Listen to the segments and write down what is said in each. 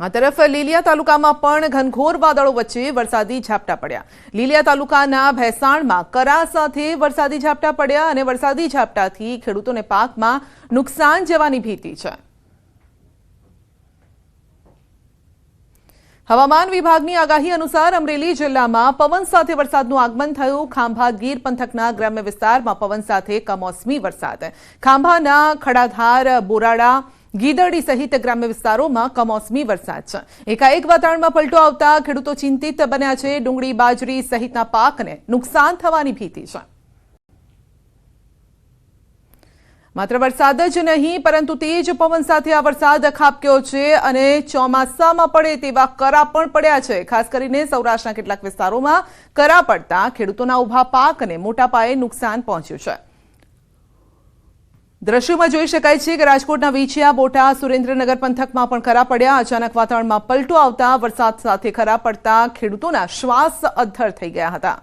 આ તરફ લીલિયા તાલુકામાં પણ ઘનઘોર વાદળો વચ્ચે વરસાદી ઝાપટા પડ્યા. લીલિયા તાલુકાના ભેસાણમાં કરા સાથે વરસાદી ઝાપટા પડ્યા અને વરસાદી ઝાપટાથી ખેડૂતોને પાકમાં નુકસાન જવાની ભીતિ છે. હવામાન વિભાગની આગાહી અનુસાર અમરેલી જિલ્લામાં પવન સાથે વરસાદનું આગમન થયું. ખાંભા ગીર પંથકના ગ્રામ્ય વિસ્તારમાં પવન સાથે કમોસમી વરસાદ. ખાંભાના ખડાધાર, બોરાડા ગીદડી સહિત ગ્રામ્ય વિસ્તારોમાં કમોસમી વરસાદ છે. એકાએક વાતાવરણમાં પલટો આવતા ખેડૂતો ચિંતિત બન્યા છે. ડુંગળી, બાજરી સહિતના પાકને નુકસાન થવાની ભીતિ છે. માત્ર વરસાદ જ નહીં, પરંતુ તેજ પવન સાથે આ વરસાદ ખાબક્યો છે અને ચોમાસામાં પડે તેવા કરા પણ પડ્યા છે. ખાસ કરીને સૌરાષ્ટ્રના કેટલાક વિસ્તારોમાં કરા પડતા ખેડૂતોના ઊભા પાકને મોટા પાયે નુકસાન પહોંચ્યું છે. દ્રશ્યોમાં જોઈ શકાય છે કે રાજકોટના વીછિયા બોટા સુરેન્દ્રનગર પંથકમાં પણ ખરા પડ્યા. અચાનક વાતાવરણમાં પલટો આવતા વરસાદ સાથે ખરા પડતા ખેડૂતોના શ્વાસ અદ્ધર થઈ ગયા હતા.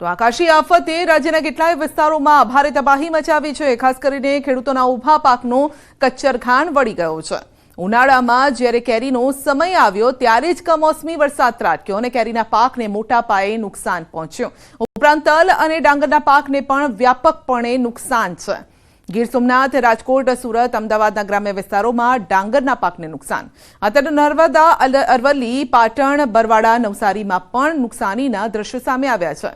તો આકાશી આફતે રાજ્યના કેટલાય વિસ્તારોમાં ભારે તબાહી મચાવી છે. ખાસ કરીને ખેડૂતોના ઊભા પાકનો કચ્ચરઘાણ વળી ગયો છે. ઉનાળામાં જ્યારે કેરીનો સમય આવ્યો ત્યારે જ કમોસમી વરસાદ ત્રાટક્યો અને કેરીના પાકને મોટા પાયે નુકસાન પહોંચ્યું. ઉપરાંત તલ અને ડાંગરના પાકને પણ વ્યાપકપણે નુકસાન છે. ગીર સોમનાથ, રાજકોટ, સુરત, અમદાવાદના ગ્રામ્ય વિસ્તારોમાં ડાંગરના પાકને નુકસાન. અત્યારે નર્મદા અરવલ્લી પાટણ બરવાડા નવસારીમાં પણ નુકસાનીના દ્રશ્યો સામે આવ્યા છે.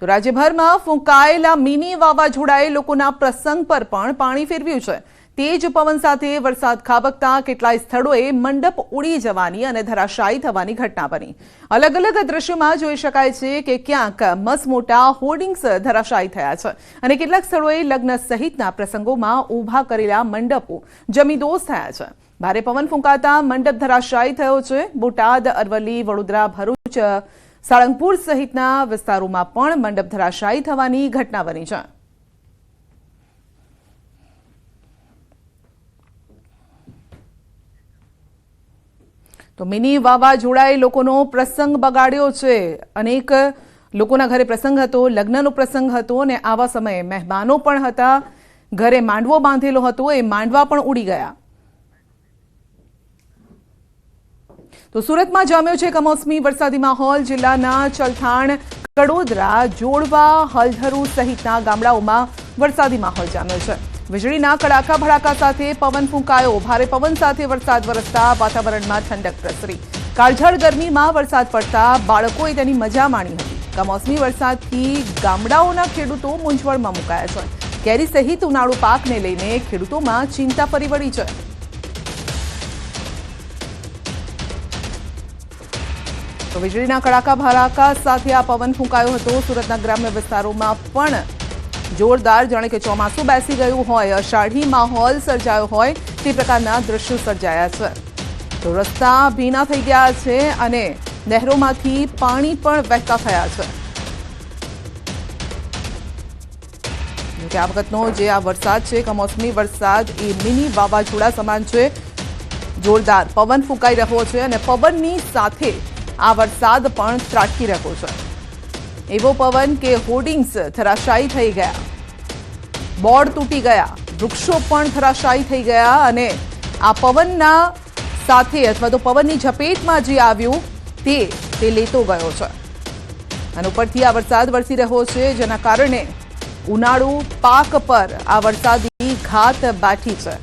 તો રાજ્યભરમાં ફૂંકાયેલા મિની વાવાઝોડાએ લોકોના પ્રસંગ પર પણ પાણી ફેરવ્યું છે. તેજ પવન સાથે વરસાદ ખાબકતા કેટલાય સ્થળોએ મંડપ ઉડી જવાની અને ધરાશાયી થવાની ઘટના બની. અલગ અલગ દ્રશ્યોમાં જોઈ શકાય છે કે ક્યાંક મસમોટા હોર્ડિંગ્સ ધરાશાયી થયા છે અને કેટલાક સ્થળોએ લગ્ન સહિતના પ્રસંગોમાં ઊભા કરેલા મંડપો જમીદોસ થયા છે. ભારે પવન ફૂંકાતા મંડપ ધરાશાયી થયો છે. બોટાદ, અરવલ્લી, વડોદરા, ભરૂચ સાળંગપુર સહિતના વિસ્તારોમાં પણ મંડપ ધરાશાયી થવાની ઘટના બની છે. તો મિની વાવાઝોડાએ લોકોનો પ્રસંગ બગાડ્યો છે. અનેક લોકોના ઘરે પ્રસંગ હતો, લગ્નનો પ્રસંગ હતો અને આવા સમયે મહેમાનો પણ હતા. ઘરે માંડવો બાંધેલો હતો, એ માંડવા પણ ઉડી ગયા. તો સુરતમાં જામ્યો છે કમોસમી વરસાદી માહોલ. જિલ્લાના ચલથાણ, કડોદરા, જોડવા હલધરુ સહિતના ગામડાઓમાં વરસાદી માહોલ જામ્યો છે. વીજળીના કડાકા ભડાકા સાથે પવન ફૂંકાયો. ભારે પવન સાથે વરસાદ વરસતા વાતાવરણમાં ઠંડક પ્રસરી. કાળઝાળ ગરમીમાં વરસાદ પડતા બાળકોએ તેની મજા માણી હતી. કમોસમી વરસાદથી ગામડાઓના ખેડૂતો મૂંઝવણમાં મુકાયા છે. કેરી સહિત ઉનાળુ પાકને લઈને ખેડૂતોમાં ચિંતા ફરી વળી છે. તો વીજળીના કડાકા ભરાકા સાથે આ પવન ફૂંકાયો હતો. સુરતના ગ્રામ્ય વિસ્તારોમાં પણ જોરદાર જાણે કે ચોમાસું બેસી ગયું હોય, અષાઢી માહોલ સર્જાયો હોય, તે પ્રકારના દ્રશ્યો સર્જાયા છે. તો રસ્તા ભીના થઈ ગયા છે અને નહેરોમાંથી પાણી પણ વહેતા થયા છે. કે આ વખતનો જે આ વરસાદ છે, કમોસમી વરસાદ, એ મિની વાવાઝોડા સમાન છે. જોરદાર પવન ફૂંકાઈ રહ્યો છે અને પવનની સાથે આ વરસાદ પણ ત્રાટકી રહ્યો છે. એવો પવન કે હોર્ડિંગ્સ ધરાશાયી થઈ ગયા. બોર્ડ તૂટી ગયા. વૃક્ષો પણ ધરાશાયી થઈ ગયા અને આ પવનના સાથે અથવા તો પવનની ઝપેટમાં જે આવ્યું તે તે લેતો ગયો છે. અને ઉપરથી આ વરસાદ વરસી રહ્યો છે, જેના કારણે ઉનાળુ પાક પર આ વરસાદની ઘાત બેઠી છે.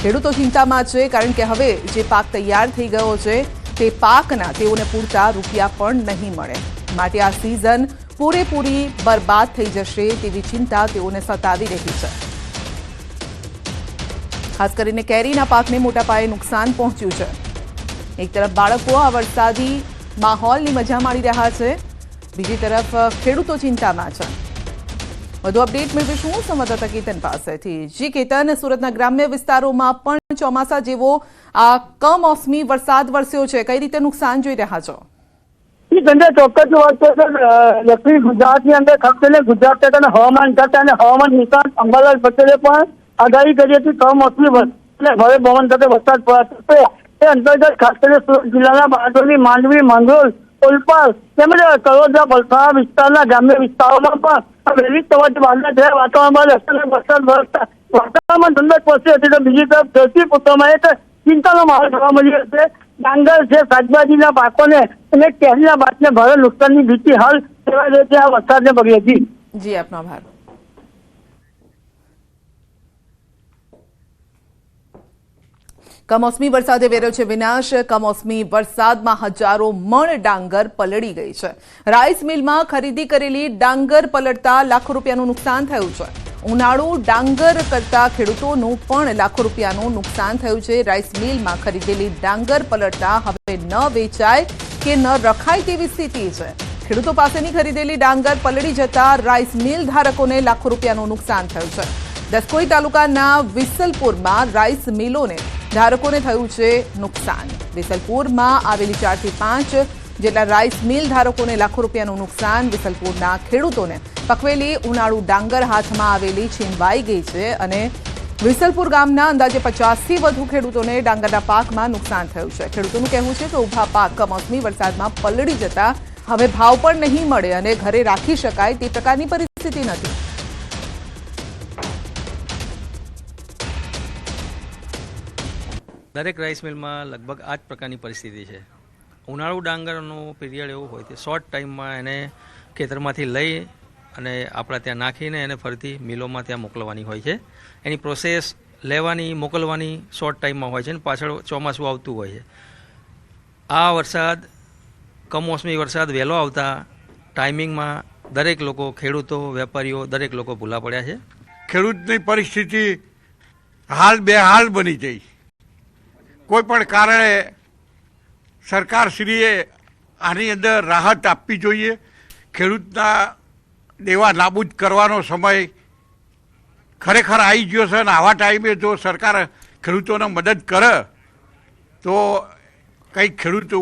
ખેડૂતો ચિંતામાં છે, કારણ કે હવે જે પાક તૈયાર થઈ ગયો છે તે પાકના તેઓને પૂરતા રૂપિયા પણ નહીં મળે. માટે આ સિઝન પૂરેપૂરી બરબાદ થઈ જશે તેવી ચિંતા તેઓને સતાવી રહી છે. ખાસ કરીને કેરીના પાકને મોટા પાયે નુકસાન પહોંચ્યું છે. એક તરફ બાળકો આ વરસાદી માહોલની મજા માણી રહ્યા છે. બીજી તરફ ખેડૂતો ચિંતામાં છે. વધુ અપડેટ મેળવીશું સંવાદદાતા કેતન પાસેથી. જી કેતન, સુરતના ગ્રામ્ય વિસ્તારોમાં પણ ચોમાસા જેવો આ કમોસમી વરસાદ વરસ્યો છે. કઈ રીતે નુકસાન જોઈ રહ્યા છો? ચોક્કસ વાત તો દક્ષિણ ગુજરાતની અંદર ખાસ કરીને ગુજરાત ખાતાના હવામાન ખાતા અને હવામાન નિષ્ણાત અંબાલાલ પટેલે પણ આગાહી કરી હતી કમોસમી વરસાદ ભારે પવન સાથે વરસાદ પડશે તે અંતર્ગત ખાસ કરીને સુરત જિલ્લાના બારડોલી, માંડવી માંગરોલ ઓલપાડ તેમજ કરોદરા વલસાડ વિસ્તારના ગ્રામ્ય વિસ્તારોમાં પણ વહેલી સવારથી વાદળા થયા, વાતાવરણમાં અચાનક વરસાદ વરસતા. વાતાવરણમાં ઠંડક પહોંચી હતી, તો બીજી તરફ ધરતી પુત્રમાં એક ચિંતાનો માહોલ જોવા મળ્યો છે. ડાંગર છે, શાકભાજીના પાકોને અને કેરીના પાકને ભારે નુકસાનની ભીતિ હાલ સેવાઈ રહી છે આ વરસાદને પગલે જી, આપનો આભાર. કમોસમી વરસાદે વેર્યો છે વિનાશ. કમોસમી વરસાદમાં હજારો મણ ડાંગર પલળી ગઈ છે. રાઈસ મિલમાં ખરીદી કરેલી ડાંગર પલળતા લાખો રૂપિયાનું નુકસાન થયું છે. ઉનાળુ ડાંગર કરતા ખેડૂતોનું પણ લાખો રૂપિયાનું નુકસાન થયું છે. રાઈસ મિલમાં ખરીદેલી ડાંગર પલળતા હવે ન વેચાય કે ન રખાય તેવી સ્થિતિ છે. ખેડૂતો પાસેની ખરીદેલી ડાંગર પલળી જતા રાઈસ મિલ ધારકોને લાખો રૂપિયાનું નુકસાન થયું છે. દસકોઈ તાલુકાના વિસલપુરમાં રાઈસ મિલોને ધારકોને થયું છે નુકસાન. વિસલપુરમાં આવેલી ચારથી પાંચ જેટલા રાઈસ મિલ ધારકોને લાખો રૂપિયાનું નુકસાન. વિસલપુરના ખેડૂતોને પકવેલી ઉનાળુ ડાંગર હાથમાં આવેલી છીનવાઈ ગઈ છે અને વિસલપુર ગામના અંદાજે પચાસથી વધુ ખેડૂતોને ડાંગરના પાકમાં નુકસાન થયું છે. ખેડૂતોનું કહેવું છે કે ઊભા પાક કમોસમી વરસાદમાં પલળી જતા હવે ભાવ પણ નહીં મળે અને ઘરે રાખી શકાય તે પ્રકારની પરિસ્થિતિ નથી. દરેક રાઈસ મિલમાં લગભગ આ જ પ્રકારની પરિસ્થિતિ છે. ઉનાળુ ડાંગરનો પીરિયડ એવો હોય છે શોર્ટ ટાઈમમાં એને ખેતરમાંથી લઈ અને આપણા ત્યાં નાખીને એને ફરીથી મિલોમાં ત્યાં મોકલવાની હોય છે. એની પ્રોસેસ લેવાની, મોકલવાની શોર્ટ ટાઈમમાં હોય છે અને પાછળ ચોમાસું આવતું હોય છે. આ વરસાદ, કમોસમી વરસાદ વહેલો આવતા ટાઈમિંગમાં દરેક લોકો, ખેડૂતો, વેપારીઓ, દરેક લોકો ભૂલા પડ્યા છે. ખેડૂતની પરિસ્થિતિ હાલ બેહાલ બની જઈ કોઈ પણ કારણે સરકારશ્રીએ આની અંદર રાહત આપવી જોઈએ. ખેડૂતના દેવા નાબૂદ કરવાનો સમય ખરેખર આવી ગયો છે અને આવા ટાઈમે જો સરકાર ખેડૂતોને મદદ કરે, તો કંઈક ખેડૂતો